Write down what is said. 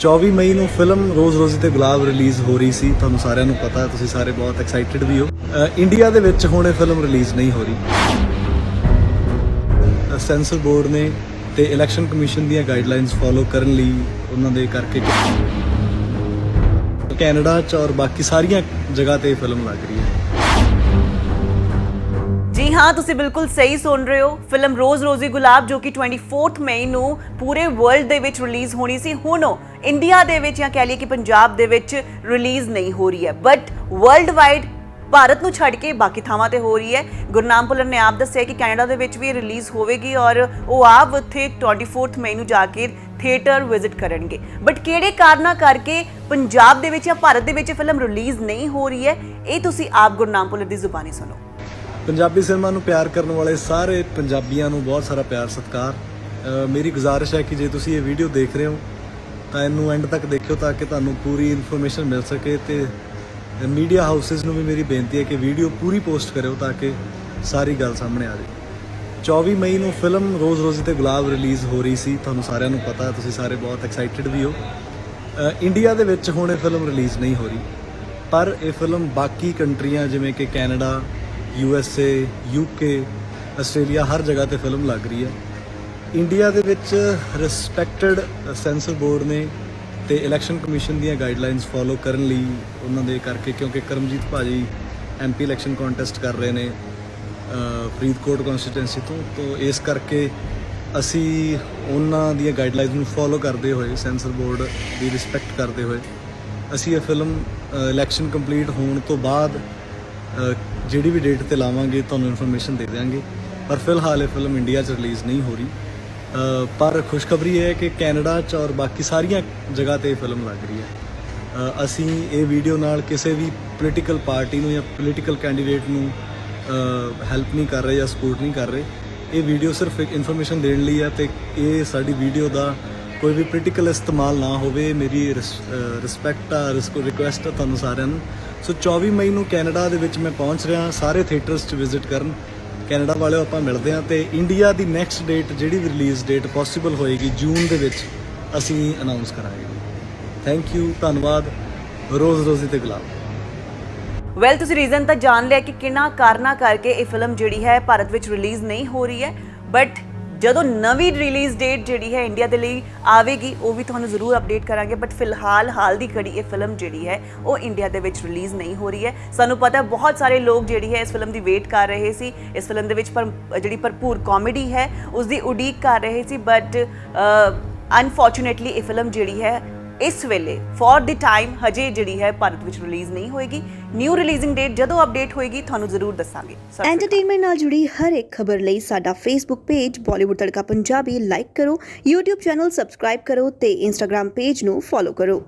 24 ਮਈ ਨੂੰ ਫਿਲਮ ਰੋਜ਼ ਰੋਜ਼ੀ ਤੇ ਗੁਲਾਬ ਰਿਲੀਜ਼ ਹੋ ਰਹੀ ਸੀ, ਤੁਹਾਨੂੰ ਸਾਰਿਆਂ ਨੂੰ ਪਤਾ ਹੈ ਤੁਸੀਂ ਸਾਰੇ ਬਹੁਤ ਐਕਸਾਈਟਿਡ ਵੀ ਹੋ। ਇੰਡੀਆ ਦੇ ਵਿੱਚ ਹੁਣ ਇਹ ਫਿਲਮ ਰਿਲੀਜ਼ ਨਹੀਂ ਹੋ ਰਹੀ। ਸੈਂਸਰ ਬੋਰਡ ਨੇ ਤੇ ਇਲੈਕਸ਼ਨ ਕਮਿਸ਼ਨ ਦੀਆਂ ਗਾਈਡਲਾਈਨਸ ਫੋਲੋ ਕਰਨ ਲਈ ਉਹਨਾਂ ਦੇ ਕਰਕੇ ਕੈਨੇਡਾ ਚ ਔਰ ਬਾਕੀ ਸਾਰੀਆਂ ਜਗ੍ਹਾ ਤੇ ਫਿਲਮ ਲੱਗ ਰਹੀ ਹੈ। ਜੀ ਹਾਂ, ਤੁਸੀਂ ਬਿਲਕੁਲ ਸਹੀ ਸੁਣ ਰਹੇ ਹੋ। ਫਿਲਮ ਰੋਜ਼ ਰੋਜ਼ੀ ਗੁਲਾਬ, ਜੋ ਕਿ 24th ਮਈ ਨੂੰ ਪੂਰੇ ਵਰਲਡ ਦੇ ਵਿੱਚ ਰਿਲੀਜ਼ ਹੋਣੀ ਸੀ। ਹੁਣ ਉਹ ਇੰਡੀਆ ਦੇ ਵਿੱਚ ਜਾਂ ਕਹਿ ਲਈਏ ਕਿ ਪੰਜਾਬ ਦੇ ਵਿੱਚ ਰਿਲੀਜ਼ ਨਹੀਂ ਹੋ ਰਹੀ ਹੈ। ਬਟ ਵਰਲਡ ਵਾਈਡ ਭਾਰਤ ਨੂੰ ਛੱਡ ਕੇ ਬਾਕੀ ਥਾਵਾਂ ਤੇ ਹੋ ਰਹੀ ਹੈ। ਗੁਰਨਾਮ ਪੁਲਰ ਨੇ ਆਪ ਦੱਸਿਆ ਕਿ ਕੈਨੇਡਾ ਦੇ ਵਿੱਚ ਵੀ ਰਿਲੀਜ਼ ਹੋਵੇਗੀ ਔਰ ਉਹ ਆਪ ਉੱਥੇ 24th ਮਈ ਨੂੰ ਜਾ ਕੇ ਥੀਏਟਰ ਵਿਜ਼ਿਟ ਕਰਨਗੇ। ਬਟ ਕਿਹੜੇ ਕਾਰਨਾਂ ਕਰਕੇ ਪੰਜਾਬ ਦੇ ਵਿੱਚ ਜਾਂ ਭਾਰਤ ਦੇ ਵਿੱਚ ਫਿਲਮ ਰਿਲੀਜ਼ ਨਹੀਂ ਹੋ ਰਹੀ ਹੈ, ਇਹ ਤੁਸੀਂ ਆਪ ਗੁਰਨਾਮ ਪੁਲਰ ਦੀ ਜ਼ੁਬਾਨੀ ਸੁਣੋ। ਪੰਜਾਬੀ ਸਿਨੇਮਾ ਨੂੰ ਪਿਆਰ ਕਰਨ ਵਾਲੇ ਸਾਰੇ ਪੰਜਾਬੀਆਂ ਨੂੰ ਬਹੁਤ ਸਾਰਾ ਪਿਆਰ, ਸਤਿਕਾਰ। ਮੇਰੀ ਗੁਜ਼ਾਰਿਸ਼ ਹੈ ਕਿ ਜੇ ਤੁਸੀਂ ਇਹ ਵੀਡੀਓ ਦੇਖ ਰਹੇ ਹੋ, ਤਾਂ ਇਹਨੂੰ ਐਂਡ ਤੱਕ ਦੇਖਿਓ ਤਾਂ ਕਿ ਤੁਹਾਨੂੰ ਪੂਰੀ ਇਨਫੋਰਮੇਸ਼ਨ ਮਿਲ ਸਕੇ ਤੇ ਮੀਡੀਆ ਹਾਊਸਸ ਨੂੰ ਵੀ ਮੇਰੀ ਬੇਨਤੀ ਹੈ ਕਿ ਵੀਡੀਓ ਪੂਰੀ ਪੋਸਟ ਕਰਿਓ ਤਾਂ ਕਿ ਸਾਰੀ ਗੱਲ ਸਾਹਮਣੇ ਆ ਜਾਵੇ 24 ਮਈ ਨੂੰ ਫਿਲਮ ਰੋਜ਼ ਰੋਜ਼ੀ ਤੇ ਗੁਲਾਬ ਰਿਲੀਜ਼ ਹੋ ਰਹੀ ਸੀ, ਤੁਹਾਨੂੰ ਸਾਰਿਆਂ ਨੂੰ ਪਤਾ, ਤੁਸੀਂ ਸਾਰੇ ਬਹੁਤ ਐਕਸਾਈਟਿਡ ਵੀ ਹੋ। ਇੰਡੀਆ ਦੇ ਵਿੱਚ ਹੁਣ ਇਹ ਫਿਲਮ ਰਿਲੀਜ਼ ਨਹੀਂ ਹੋ ਰਹੀ, ਪਰ ਇਹ ਫਿਲਮ ਬਾਕੀ ਕੰਟਰੀਆਂ ਜਿਵੇਂ ਕਿ Canada U S A U K Australia ਹਰ ਜਗ੍ਹਾ ਤੇ ਫਿਲਮ ਲੱਗ ਰਹੀ ਹੈ। ਇੰਡੀਆ ਦੇ ਵਿੱਚ ਰਿਸਪੈਕਟਡ ਸੈਂਸਰ ਬੋਰਡ ਨੇ ਤੇ ਇਲੈਕਸ਼ਨ ਕਮਿਸ਼ਨ ਦੀਆਂ ਗਾਈਡਲਾਈਨਸ ਫੋਲੋ ਕਰਨ ਲਈ ਉਹਨਾਂ ਦੇ ਕਰਕੇ ਕਿਉਂਕਿ ਕਰਮਜੀਤ ਭਾਜੀ ਐਮਪੀ ਇਲੈਕਸ਼ਨ ਕੰਟੈਸਟ ਕਰ ਰਹੇ ਨੇ ਫਰੀਦਕੋਟ ਕਨਸਟੀਟੈਂਸੀ ਤੋਂ। ਤੋਂ ਇਸ ਕਰਕੇ ਅਸੀਂ ਉਹਨਾਂ ਦੀਆਂ ਗਾਈਡਲਾਈਨਸ ਨੂੰ ਫੋਲੋ ਕਰਦੇ ਹੋਏ ਸੈਂਸਰ ਬੋਰਡ ਦੀ ਰਿਸਪੈਕਟ ਕਰਦੇ ਹੋਏ, ਅਸੀਂ ਇਹ ਫਿਲਮ ਇਲੈਕਸ਼ਨ ਕੰਪਲੀਟ ਹੋਣ ਤੋਂ ਬਾਅਦ ਜਿਹੜੀ ਵੀ ਡੇਟ ਤੇ ਲਾਵਾਂਗੇ, ਤੁਹਾਨੂੰ ਇਨਫੋਰਮੇਸ਼ਨ ਦੇ ਦਿਆਂਗੇ। ਪਰ ਫਿਲਹਾਲ ਇਹ ਫਿਲਮ ਇੰਡੀਆ 'ਚ ਰਿਲੀਜ਼ ਨਹੀਂ ਹੋ ਰਹੀ। ਪਰ ਖੁਸ਼ਖਬਰੀ ਇਹ ਹੈ ਕਿ ਕੈਨੇਡਾ 'ਚ ਔਰ ਬਾਕੀ ਸਾਰੀਆਂ ਜਗ੍ਹਾ ਤੇ ਇਹ ਫਿਲਮ ਲੱਗ ਰਹੀ ਹੈ। ਅਸੀਂ ਇਹ ਵੀਡੀਓ ਨਾਲ ਕਿਸੇ ਵੀ ਪੋਲੀਟੀਕਲ ਪਾਰਟੀ ਨੂੰ ਜਾਂ ਪੋਲੀਟੀਕਲ ਕੈਂਡੀਡੇਟ ਨੂੰ ਹੈਲਪ ਨਹੀਂ ਕਰ ਰਹੇ ਜਾਂ ਸਪੋਰਟ ਨਹੀਂ ਕਰ ਰਹੇ। ਇਹ ਵੀਡੀਓ ਸਿਰਫ ਇੱਕ ਇਨਫੋਰਮੇਸ਼ਨ ਦੇਣ ਲਈ ਹੈ ਤੇ ਇਹ ਸਾਡੀ ਵੀਡੀਓ ਦਾ ਕੋਈ ਵੀ ਪੋਲੀਟੀਕਲ ਇਸਤੇਮਾਲ ਨਾ ਹੋਵੇ। ਮੇਰੀ ਰਿਸਪੈਕਟ ਆ ਰਿਕੁਐਸਟ ਆ ਤੁਹਾਨੂੰ ਸਾਰਿਆਂ ਨੂੰ। ਸੋ 24 ਮਈ ਨੂੰ ਕੈਨੇਡਾ ਦੇ ਵਿੱਚ ਮੈਂ ਪਹੁੰਚ ਰਿਹਾ ਸਾਰੇ ਥੀਏਟਰਸ 'ਚ ਵਿਜ਼ਿਟ ਕਰਨ। ਕੈਨੇਡਾ ਵਾਲਿਓ ਆਪਾਂ ਮਿਲਦੇ ਹਾਂ ਤੇ ਇੰਡੀਆ ਦੀ ਨੈਕਸਟ ਡੇਟ ਜਿਹੜੀ ਵੀ ਰਿਲੀਜ਼ ਡੇਟ ਪੋਸੀਬਲ ਹੋਏਗੀ ਜੂਨ ਦੇ ਵਿੱਚ ਅਸੀਂ ਅਨਾਉਂਸ ਕਰਾਂਗੇ। ਥੈਂਕ ਯੂ ਧੰਨਵਾਦ, ਰੋਜ਼ ਰੋਜ਼ੀ ਤੇ ਗੁਲਾਬ ਵੈਲ ਤੁਸੀਂ ਰੀਜ਼ਨ ਤਾਂ ਜਾਣ ਲਿਆ ਕਿ ਕਿਹਨਾਂ ਕਾਰਨਾਂ ਕਰਕੇ ਇਹ ਫਿਲਮ ਜਿਹੜੀ ਹੈ ਭਾਰਤ ਵਿੱਚ ਰਿਲੀਜ਼ ਨਹੀਂ ਹੋ ਰਹੀ ਹੈ ਬਟ ਜਦੋਂ ਨਵੀਂ ਰਿਲੀਜ਼ ਡੇਟ ਜਿਹੜੀ ਹੈ ਇੰਡੀਆ ਦੇ ਲਈ ਆਵੇਗੀ, ਉਹ ਵੀ ਤੁਹਾਨੂੰ ਜ਼ਰੂਰ ਅਪਡੇਟ ਕਰਾਂਗੇ ਬਟ ਫਿਲਹਾਲ, ਹਾਲ ਦੀ ਘੜੀ ਇਹ ਫਿਲਮ ਜਿਹੜੀ ਹੈ, ਉਹ ਇੰਡੀਆ ਦੇ ਵਿੱਚ ਰਿਲੀਜ਼ ਨਹੀਂ ਹੋ ਰਹੀ ਹੈ। ਸਾਨੂੰ ਪਤਾ ਬਹੁਤ ਸਾਰੇ ਲੋਕ ਜਿਹੜੀ ਹੈ ਇਸ ਫਿਲਮ ਦੀ ਵੇਟ ਕਰ ਰਹੇ ਸੀ। ਇਸ ਫਿਲਮ ਦੇ ਵਿੱਚ ਪਰ, ਜਿਹੜੀ ਭਰਪੂਰ ਕਾਮੇਡੀ ਹੈ ਉਸ ਦੀ ਉਡੀਕ ਕਰ ਰਹੇ ਸੀ ਬਟ ਅਨਫੋਰਚੂਨੇਟਲੀ ਇਹ ਫਿਲਮ ਜਿਹੜੀ ਹੈ ਇਸ ਵੇਲੇ ਫॉर ਦੀ ਟਾਈਮ ਹਜੇ ਜਿਹੜੀ ਹੈ ਭਾਰਤ ਵਿੱਚ ਰਿਲੀਜ਼ ਨਹੀਂ ਹੋਏਗੀ। ਨਿਊ ਰਿਲੀਜ਼ਿੰਗ ਡੇਟ ਜਦੋਂ ਅਪਡੇਟ ਹੋਏਗੀ, ਤੁਹਾਨੂੰ ਜ਼ਰੂਰ ਦੱਸਾਂਗੇ। ਐਂਟਰਟੇਨਮੈਂਟ ਨਾਲ ਜੁੜੀ ਹਰ ਇੱਕ ਖਬਰ ਲਈ ਸਾਡਾ Facebook page Bollywood Tadka Punjabi like ਕਰੋ। YouTube ਚੈਨਲ ਸਬਸਕ੍ਰਾਈਬ ਕਰੋ ਤੇ Instagram ਪੇਜ ਨੂੰ ਫੋਲੋ ਕਰੋ।